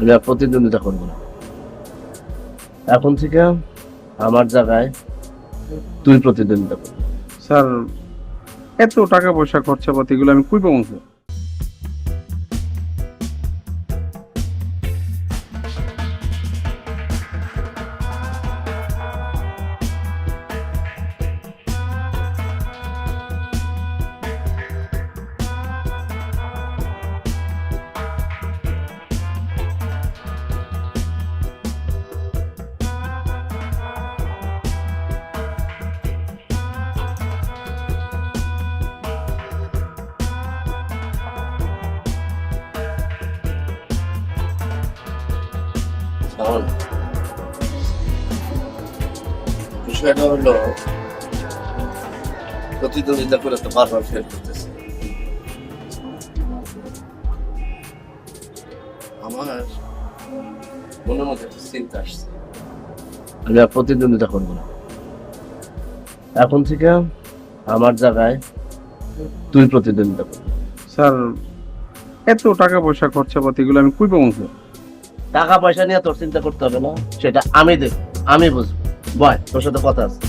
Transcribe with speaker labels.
Speaker 1: আমি আর প্রতিদ্বন্দ্বিতা করব না। এখন থেকে আমার জায়গায় তুই প্রতিদ্বন্দ্বিতা করবি।
Speaker 2: স্যার, এত টাকা পয়সা খরচাপাতি এগুলো আমি কই পাবো?
Speaker 1: শোন বিষয়টা হলো প্রতিদ্বন্দ্বিতা করে তো বারবার ফেল করতেছে। আমার মনের মধ্যে একটা চিন্তা আসছে। আমি আর প্রতিদ্বন্দ্বিতা করব না। এখন থেকে আমার জায়গায় তুই প্রতিদ্বন্দ্বিতা করবি
Speaker 2: স্যার এত টাকা পয়সা খরচা পাতি এগুলো আমি কই পাবো স্যার
Speaker 1: টাকা পয়সা নিয়ে তোর চিন্তা করতে হবে না, সেটা আমি দেখব, আমি বুঝব। বয়, তোর সাথে কথা আছে।